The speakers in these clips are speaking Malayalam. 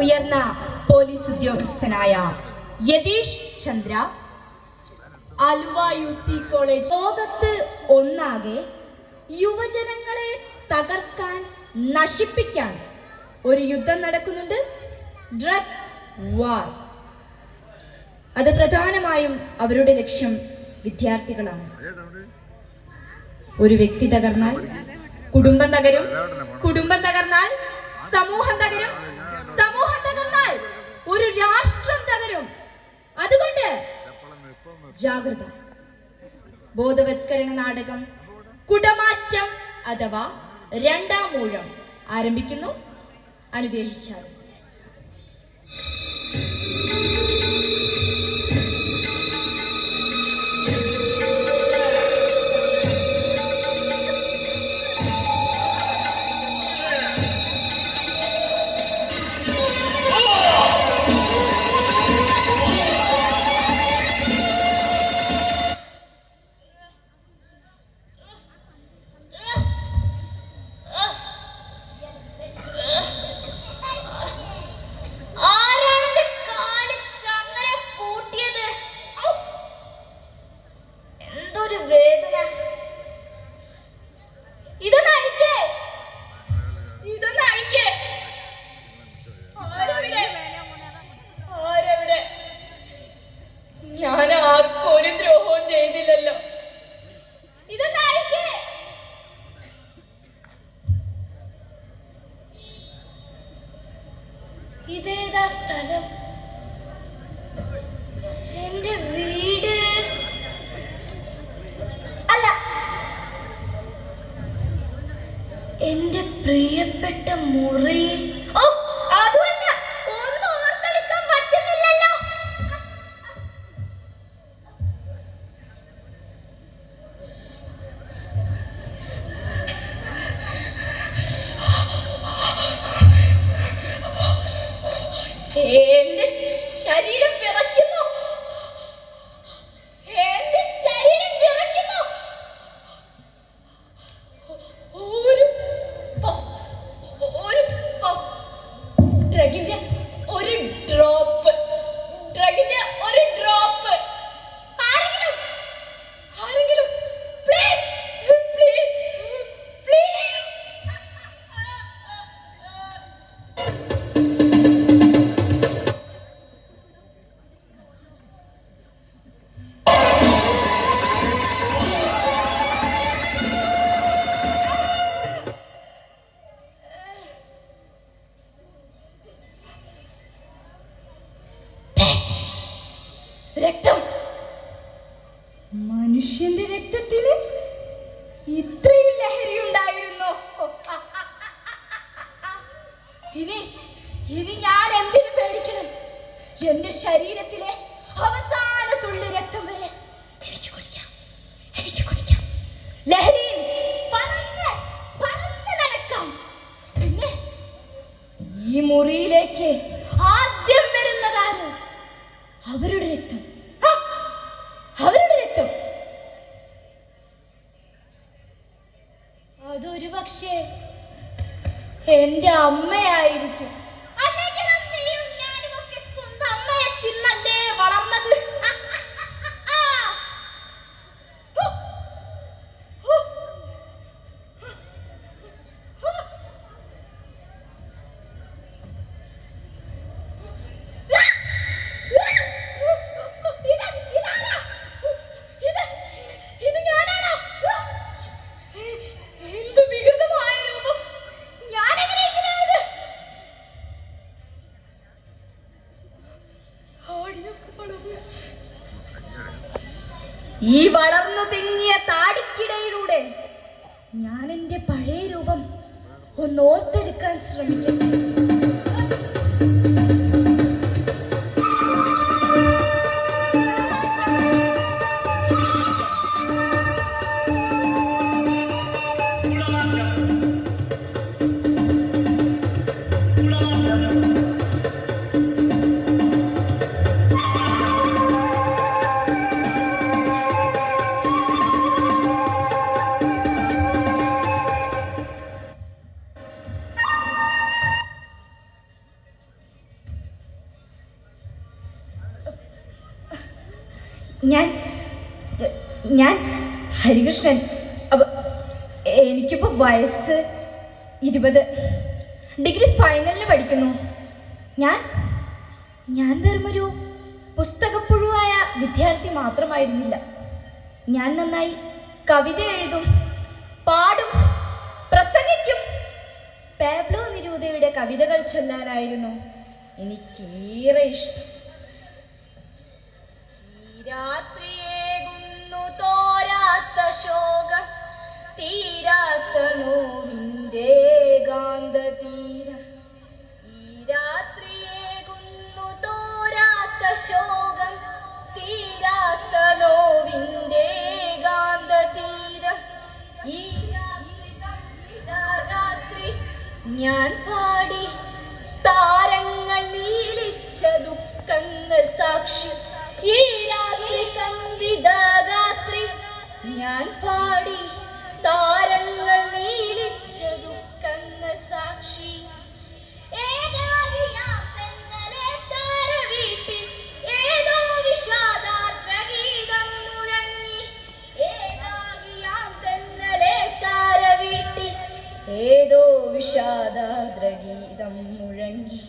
ഉയർന്ന പോലീസ് ഉദ്യോഗസ്ഥനായ Yathish Chandra Aluva U C college. ലോകത്ത് ഒന്നാകെ യുവജനങ്ങളെ തകർക്കാൻ നശിപ്പിക്കാൻ ഒരു യുദ്ധം നടക്കുന്നുണ്ട്. ഡ്രഗ് വാർ അത് പ്രധാനമായും അവരുടെ ലക്ഷ്യം വിദ്യാർത്ഥികളാണ്. ഒരു വ്യക്തി തകർന്നാൽ കുടുംബം തകരും. കുടുംബം തകർന്നാൽ സമൂഹം തകരും. സമൂഹം തകർന്നാൽ ഒരു രാഷ്ട്രം തകരും. അതുകൊണ്ട് ജാഗ്രത. ബോധവത്കരണ നാടകം കുടമാറ്റം അഥവാ രണ്ടാം ഊഴം ആരംഭിക്കുന്നു. അനുഗ്രഹിച്ചാൽ. murra ഈ വളർന്നു തിങ്ങിയ താടിക്കിടയിലൂടെ ഞാൻ എന്റെ പഴയ രൂപം ഒന്ന് ഓർത്തെടുക്കാൻ ശ്രമിക്കട്ടെ? ഞാൻ ഞാൻ ഹരികൃഷ്ണൻ. അപ്പൊ എനിക്കിപ്പോൾ വയസ്സ് ഇരുപത്. ഡിഗ്രി ഫൈനലിന് പഠിക്കുന്നു. ഞാൻ ഞാൻ വെറുമൊരു പുസ്തകപ്പുഴുവായ വിദ്യാർത്ഥി മാത്രമായിരുന്നില്ല. ഞാൻ നന്നായി കവിത എഴുതും പാടും പ്രസംഗിക്കും. പാബ്ലോ നിരൂതയുടെ കവിതകൾ ചൊല്ലാനായിരുന്നു എനിക്കേറെ ഇഷ്ടം. രാത്രിയേകുന്നു തോരാത്ത ശോകം. തീരാത്ത നോവിന്റെ ഗാന്ധതീരം. തീരം ഈ രാത്രിയേകുന്നു തോരാത്ത ശോകം. തീരാത്ത നോവിന്റെ ഗാന്ധതീരം. ഈ രാത്രി ഞാൻ പാടി. താരങ്ങൾ നീലിച്ച ദുഃഖങ്ങൾ സാക്ഷി. ഈ രാത്രി കവിതാഗാത്രി ഞാൻ പാടി താരങ്ങൾ നീലിച്ച ദുഃഖങ്ങൾ സാക്ഷി. ഏതോ വിഷാദാദ്രഗീതം മുഴങ്ങി.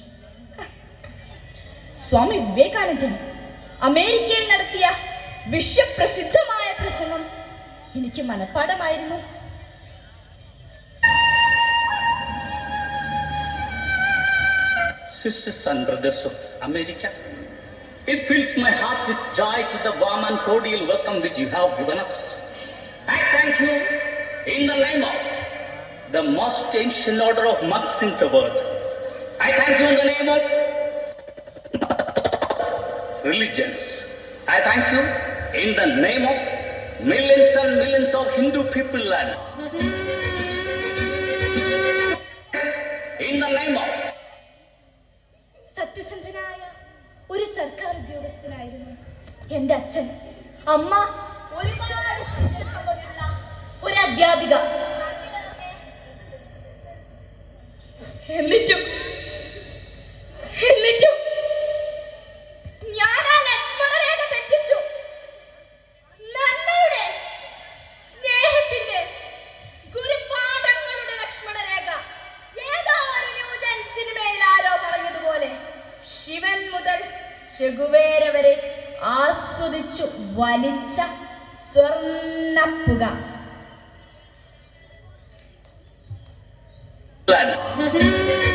സ്വാമി വിവേകാനന്ദൻ അമേരിക്കയിൽ നടത്തിയ വിശ്വപ്രസിദ്ധമായ പ്രസംഗം എനിക്ക് മനഃപ്പാടമായിരുന്നു sisters and brothers of America. It fills my heart with joy to the warm and cordial welcome which you have given us. I thank you in the name of the most ancient order of monks in the world. I thank you in the name of religions. I thank you in the name of millions and millions of Hindu people and in the name of സത്യസന്ധനായ ഒരു സർക്കാർ ഉദ്യോഗസ്ഥനായിരുന്നു എന്റെ അച്ഛൻ. അമ്മ ഒരുപാട് ശിഷ്യസമ്പത്തുള്ള ഒരു അധ്യാപിക. എന്നിട്ടും plan. എന്താ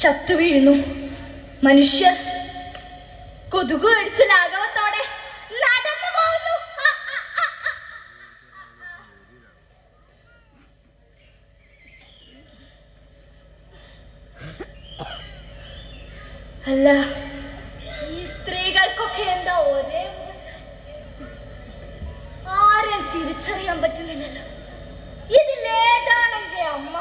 ചത്തു വീഴുന്നു മനുഷ്യർ കൊതുകു അടിച്ച് ലാഘവത്തോടെ. അല്ല ഈ സ്ത്രീകൾക്കൊക്കെ എന്താ ഒരേ? ആരെയും തിരിച്ചറിയാൻ പറ്റുന്നില്ലല്ലോ ഇതിലേതാണ് അമ്മ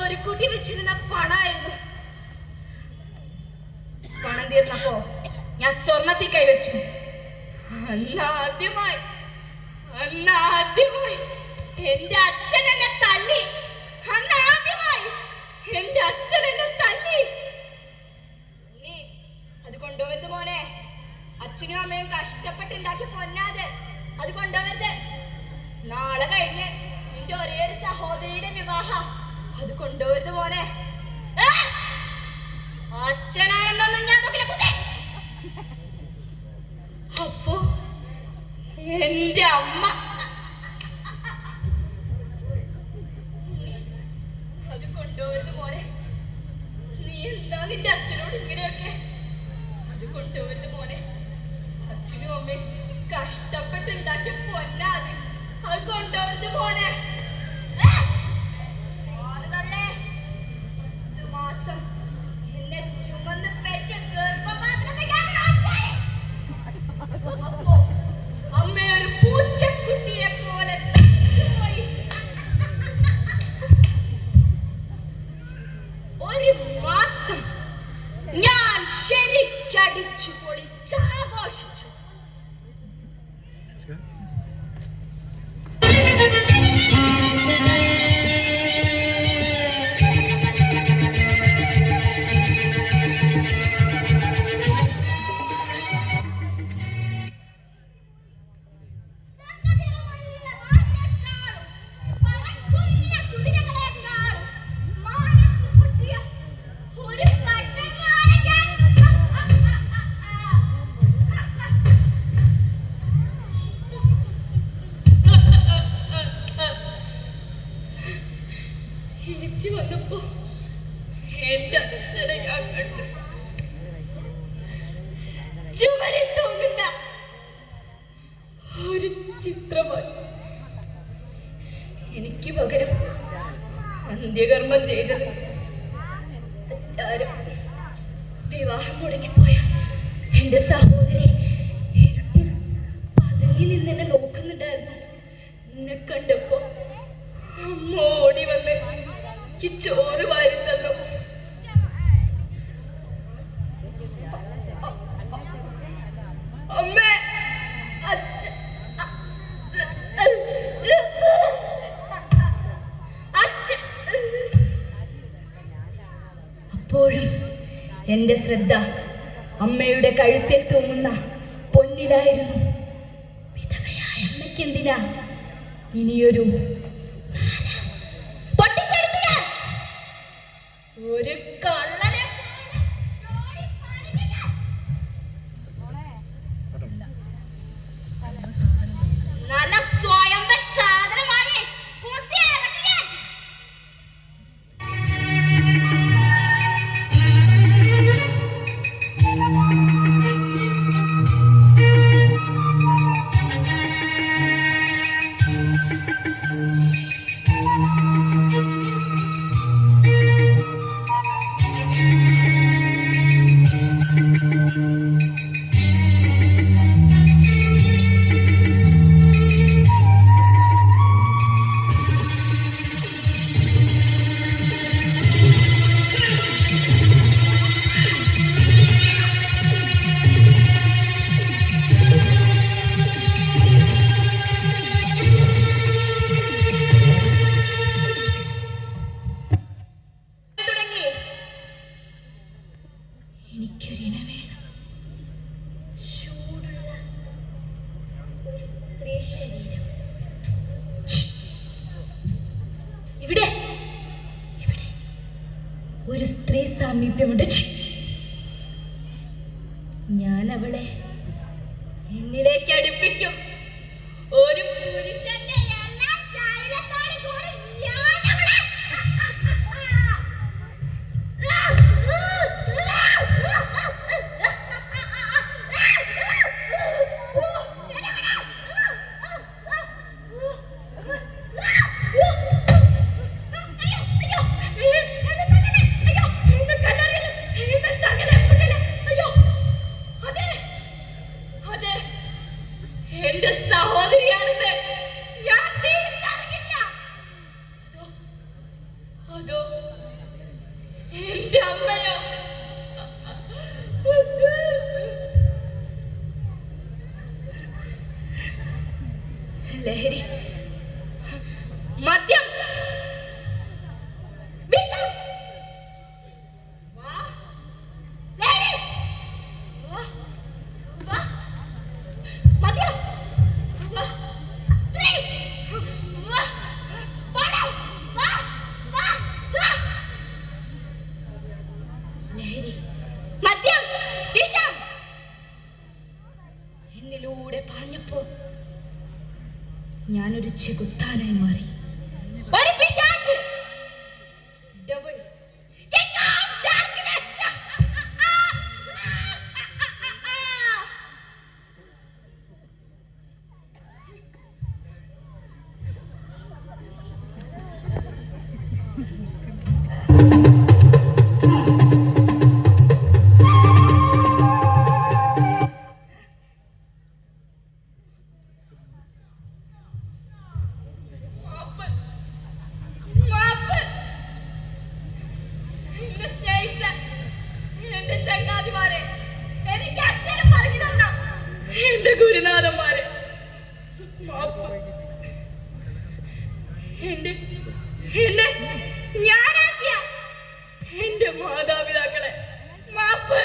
സ്വരുക്കൂട്ടി വെച്ചിരുന്ന പണമായിരുന്നു പണം തീർന്നപ്പോ ഞാൻ സ്വർണത്തിൽ കൈവച്ചു. അന്നാദ്യമായി അന്നാദ്യമായി എന്റെ അച്ഛൻ എന്നെ തല്ലി. അന്നാദ്യമായി എന്റെ അച്ഛൻ എന്നെ തല്ലി. അത് കൊണ്ടുപോകരുത് മോനെ. അച്ഛനും അമ്മയും കഷ്ടപ്പെട്ടുണ്ടാക്കി പൊന്നാത് അത് കൊണ്ടുപോകരുത് നാളെ കഴിഞ്ഞ് നിന്റെ ഒരേ ഒരു സഹോദരിയുടെ വിവാഹം. അത് കൊണ്ടുവരുന്ന ഏ? അച്ഛനാണെന്നൊന്നും ഞാൻ അപ്പോ എന്റെ അമ്മ. അത് കൊണ്ടുവരുന്ന മോനെ. നീ എന്താ നിന്റെ അച്ഛനോട് ഇങ്ങനെയൊക്കെ? അത് കൊണ്ടുവരുന്ന മോനെ. അച്ഛനും അമ്മയും കഷ്ടപ്പെട്ടുണ്ടാക്കിയ പൊന്നാത്. അത് കൊണ്ടുപോകരുത് മോനെ. ഏ? വിവാഹം മുടങ്ങിപ്പോയ എന്റെ സഹോദരി പതുങ്ങി നിന്നെന്നെ നോക്കുന്നുണ്ടായിരുന്നു. എന്നെ കണ്ടപ്പോ അമ്മ ഓടി വന്ന് ചോറ് വാരി തന്നു. ശ്രദ്ധ. അമ്മയുടെ കഴുത്തിൽ തൂങ്ങുന്ന പൊന്നിലായിരുന്നു. വിധവയായ അമ്മയ്ക്ക് എന്തിനാ? ഇനിയൊരു ഒരു കള്ളനെ ഇവിടെ. ഇവിടെ. ഒരു സ്ത്രീ സാമീപ്യമുണ്ട്. लहरी എന്റെ ചങ്ങാതിമാരെ എനിക്ക് അക്ഷരം പറഞ്ഞു തന്ന എന്റെ ഗുരുനാഥന്മാരെ. എന്റെ എന്നെ ഞാനാക്കിയ എന്റെ മാതാപിതാക്കളെ മാപ്പ്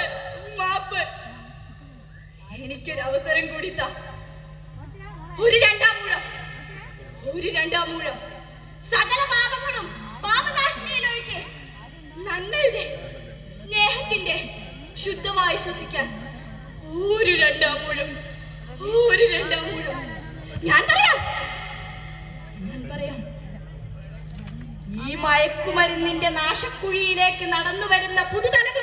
മാപ്പ്. എനിക്കൊരു അവസരം കൂടി താ. ഒരു രണ്ടാം മൂഴം ഒരു രണ്ടാം മൂഴം. സകല പാപങ്ങളും പാപനാശിനിയിലൊഴിക്കെ നന്മയുടെ സ്നേഹത്തിന്റെ ശുദ്ധമായി ശ്വസിക്കാൻ. ഒരു രണ്ടാം മൂഴം ഒരു രണ്ടാം മൂഴം ഞാൻ പറയാം ഞാൻ പറയാം. ഈ മയക്കുമരുന്നിന്റെ നാശക്കുഴിയിലേക്ക് നടന്നു വരുന്ന പുതുതലമുറയോട്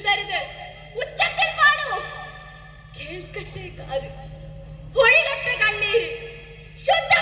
விழுதாருது உச்சத்தில் பாடு கேட்கட்டே காது ஒழிகட்ட கண்ணீர் சுத்த